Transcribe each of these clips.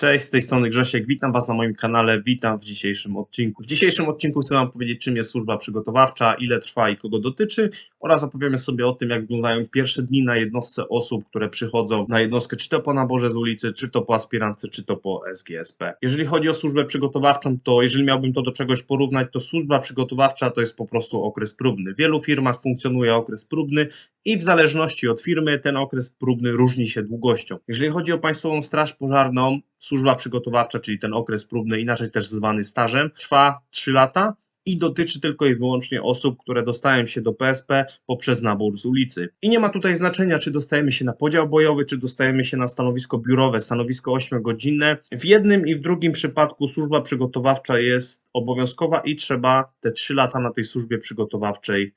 Cześć, z tej strony Grzesiek, witam Was na moim kanale, witam w dzisiejszym odcinku. W dzisiejszym odcinku chcę Wam powiedzieć, czym jest służba przygotowawcza, ile trwa i kogo dotyczy oraz opowiemy sobie o tym, jak wyglądają pierwsze dni na jednostce osób, które przychodzą na jednostkę, czy to po naborze z ulicy, czy to po aspirantce, czy to po SGSP. Jeżeli chodzi o służbę przygotowawczą, to jeżeli miałbym to do czegoś porównać, to służba przygotowawcza to jest po prostu okres próbny. W wielu firmach funkcjonuje okres próbny i w zależności od firmy ten okres próbny różni się długością. Jeżeli chodzi o Państwową Straż Pożarną, służba przygotowawcza, czyli ten okres próbny, inaczej też zwany stażem, trwa 3 lata i dotyczy tylko i wyłącznie osób, które dostają się do PSP poprzez nabór z ulicy. I nie ma tutaj znaczenia, czy dostajemy się na podział bojowy, czy dostajemy się na stanowisko biurowe, stanowisko 8-godzinne. W jednym i w drugim przypadku służba przygotowawcza jest obowiązkowa i trzeba te 3 lata na tej służbie przygotowawczej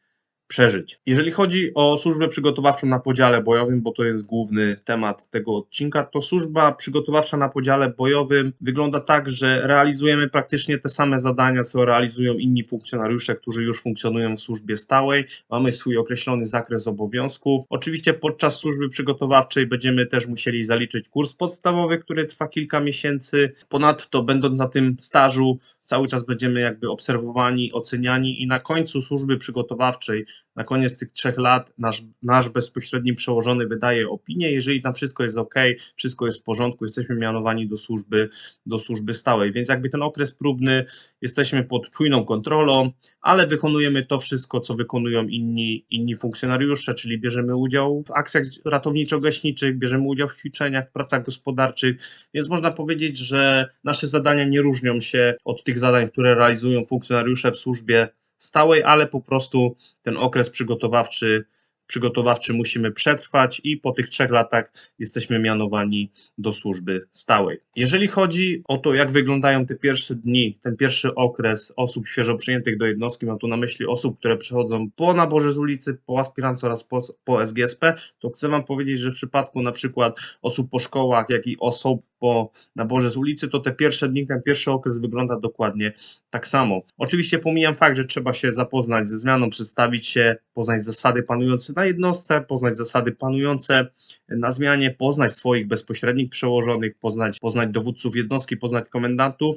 przeżyć. Jeżeli chodzi o służbę przygotowawczą na podziale bojowym, bo to jest główny temat tego odcinka, to służba przygotowawcza na podziale bojowym wygląda tak, że realizujemy praktycznie te same zadania, co realizują inni funkcjonariusze, którzy już funkcjonują w służbie stałej. Mamy swój określony zakres obowiązków. Oczywiście podczas służby przygotowawczej będziemy też musieli zaliczyć kurs podstawowy, który trwa kilka miesięcy. Ponadto, będąc na tym stażu, cały czas będziemy jakby obserwowani, oceniani i na końcu służby przygotowawczej, na koniec tych trzech lat, nasz, nasz bezpośredni przełożony wydaje opinię. Jeżeli tam wszystko jest ok, wszystko jest w porządku, jesteśmy mianowani do służby, do służby stałej. Więc jakby ten okres próbny jesteśmy pod czujną kontrolą, ale wykonujemy to wszystko, co wykonują inni, inni funkcjonariusze, czyli bierzemy udział w akcjach ratowniczo-gaśniczych, bierzemy udział w ćwiczeniach, w pracach gospodarczych, więc można powiedzieć, że nasze zadania nie różnią się od tych zadań, które realizują funkcjonariusze w służbie stałej, ale po prostu ten okres przygotowawczy przygotowawczy musimy przetrwać i po tych trzech latach jesteśmy mianowani do służby stałej. Jeżeli chodzi o to, jak wyglądają te pierwsze dni, ten pierwszy okres osób świeżo przyjętych do jednostki, mam tu na myśli osób, które przychodzą po naborze z ulicy, po aspirance oraz po, po SGSP, to chcę Wam powiedzieć, że w przypadku na przykład osób po szkołach, jak i osób po naborze z ulicy, to te pierwsze dni, ten pierwszy okres wygląda dokładnie tak samo. Oczywiście pomijam fakt, że trzeba się zapoznać ze zmianą, przedstawić się, poznać zasady panujące na jednostce, poznać zasady panujące na zmianie, poznać swoich bezpośrednich przełożonych, poznać, poznać dowódców jednostki, poznać komendantów.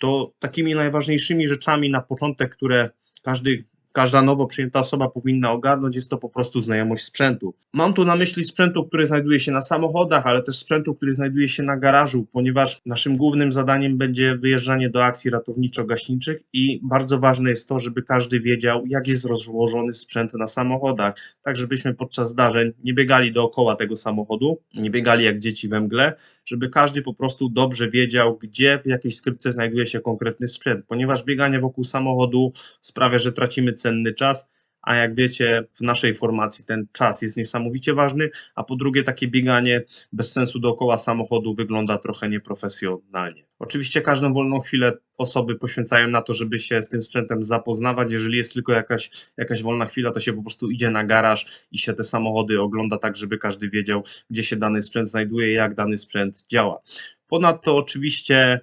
To takimi najważniejszymi rzeczami na początek, które każdy każda nowo przyjęta osoba powinna ogarnąć, jest to po prostu znajomość sprzętu. Mam tu na myśli sprzętu, który znajduje się na samochodach, ale też sprzętu, który znajduje się na garażu, ponieważ naszym głównym zadaniem będzie wyjeżdżanie do akcji ratowniczo-gaśniczych i bardzo ważne jest to, żeby każdy wiedział, jak jest rozłożony sprzęt na samochodach, tak żebyśmy podczas zdarzeń nie biegali dookoła tego samochodu, nie biegali jak dzieci we mgle, żeby każdy po prostu dobrze wiedział, gdzie w jakiej skrytce znajduje się konkretny sprzęt, ponieważ bieganie wokół samochodu sprawia, że tracimy cenny czas, a jak wiecie, w naszej formacji ten czas jest niesamowicie ważny, a po drugie, takie bieganie bez sensu dookoła samochodu wygląda trochę nieprofesjonalnie. Oczywiście każdą wolną chwilę osoby poświęcają na to, żeby się z tym sprzętem zapoznawać. Jeżeli jest tylko jakaś, jakaś wolna chwila, to się po prostu idzie na garaż i się te samochody ogląda tak, żeby każdy wiedział, gdzie się dany sprzęt znajduje, jak dany sprzęt działa. Ponadto oczywiście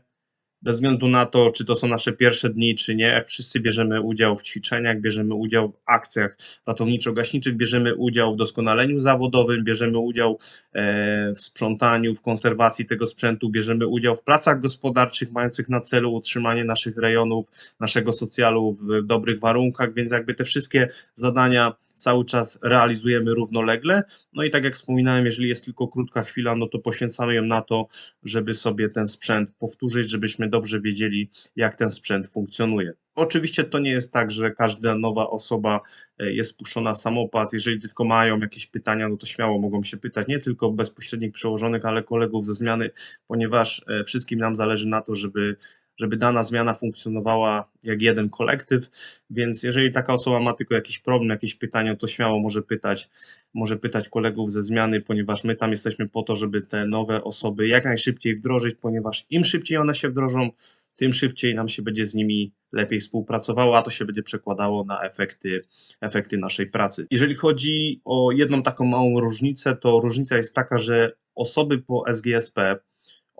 bez względu na to, czy to są nasze pierwsze dni, czy nie, wszyscy bierzemy udział w ćwiczeniach, bierzemy udział w akcjach ratowniczo-gaśniczych, bierzemy udział w doskonaleniu zawodowym, bierzemy udział e, w sprzątaniu, w konserwacji tego sprzętu, bierzemy udział w pracach gospodarczych mających na celu utrzymanie naszych rejonów, naszego socjalu w dobrych warunkach, więc jakby te wszystkie zadania cały czas realizujemy równolegle. No i tak jak wspominałem, jeżeli jest tylko krótka chwila, no to poświęcamy ją na to, żeby sobie ten sprzęt powtórzyć, żebyśmy dobrze wiedzieli, jak ten sprzęt funkcjonuje. Oczywiście to nie jest tak, że każda nowa osoba e, jest puszczona samopas. Jeżeli tylko mają jakieś pytania, no to śmiało mogą się pytać nie tylko bezpośrednich przełożonych, ale kolegów ze zmiany, ponieważ e, wszystkim nam zależy na to, żeby żeby dana zmiana funkcjonowała jak jeden kolektyw, więc jeżeli taka osoba ma tylko jakiś problem, jakieś pytania, to śmiało może pytać, może pytać kolegów ze zmiany, ponieważ my tam jesteśmy po to, żeby te nowe osoby jak najszybciej wdrożyć, ponieważ im szybciej one się wdrożą, tym szybciej nam się będzie z nimi lepiej współpracowało, a to się będzie przekładało na efekty, efekty naszej pracy. Jeżeli chodzi o jedną taką małą różnicę, to różnica jest taka, że osoby po SGSP,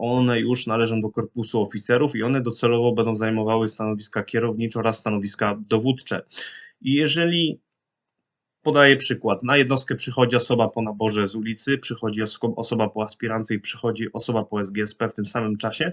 one już należą do korpusu oficerów i one docelowo będą zajmowały stanowiska kierownicze oraz stanowiska dowódcze. I jeżeli Podaję przykład. Na jednostkę przychodzi osoba po naborze z ulicy, przychodzi oso- osoba po aspirancji, przychodzi osoba po SGSP w tym samym czasie.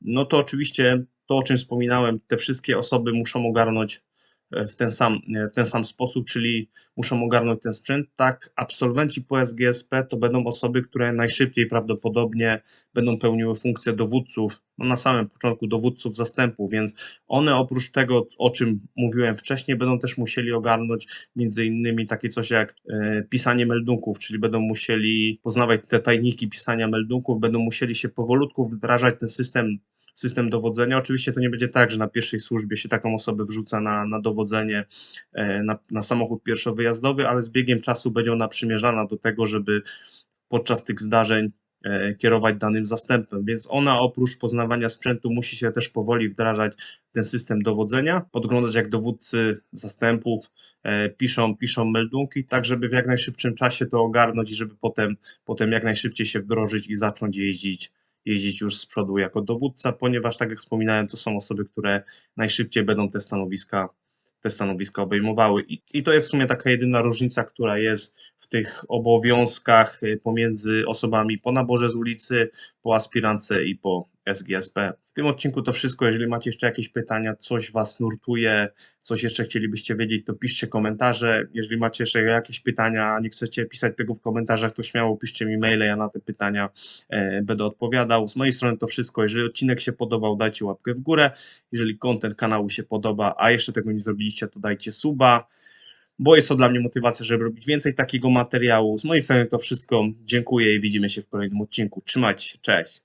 No to oczywiście to, o czym wspominałem, te wszystkie osoby muszą ogarnąć w ten sam, w ten sam sposób, czyli muszą ogarnąć ten sprzęt. Tak, absolwenci po SGSP to będą osoby, które najszybciej prawdopodobnie będą pełniły funkcję dowódców, no na samym początku dowódców zastępu, więc one oprócz tego, o czym mówiłem wcześniej, będą też musieli ogarnąć między innymi takie coś jak e, pisanie meldunków, czyli będą musieli poznawać te tajniki pisania meldunków, będą musieli się powolutku wdrażać ten system system dowodzenia. Oczywiście to nie będzie tak, że na pierwszej służbie się taką osobę wrzuca na, na dowodzenie e, na, na samochód pierwszowyjazdowy, ale z biegiem czasu będzie ona przymierzana do tego, żeby podczas tych zdarzeń e, kierować danym zastępem, więc ona oprócz poznawania sprzętu musi się też powoli wdrażać w ten system dowodzenia, podglądać jak dowódcy zastępów e, piszą, piszą meldunki, tak żeby w jak najszybszym czasie to ogarnąć i żeby potem, potem jak najszybciej się wdrożyć i zacząć jeździć jeździć już z przodu jako dowódca, ponieważ tak jak wspominałem, to są osoby, które najszybciej będą te stanowiska, te stanowiska obejmowały. I, I to jest w sumie taka jedyna różnica, która jest w tych obowiązkach y, pomiędzy osobami po naborze z ulicy, po aspirance i po SGSP. Tym odcinku to wszystko. Jeżeli macie jeszcze jakieś pytania, coś Was nurtuje, coś jeszcze chcielibyście wiedzieć, to piszcie komentarze. Jeżeli macie jeszcze jakieś pytania, a nie chcecie pisać tego w komentarzach, to śmiało piszcie mi maile, ja na te pytania e, będę odpowiadał. Z mojej strony to wszystko. Jeżeli odcinek się podobał, dajcie łapkę w górę. Jeżeli content kanału się podoba, a jeszcze tego nie zrobiliście, to dajcie suba bo jest to dla mnie motywacja, żeby robić więcej takiego materiału. Z mojej strony to wszystko. Dziękuję i widzimy się w kolejnym odcinku. Trzymajcie się, cześć.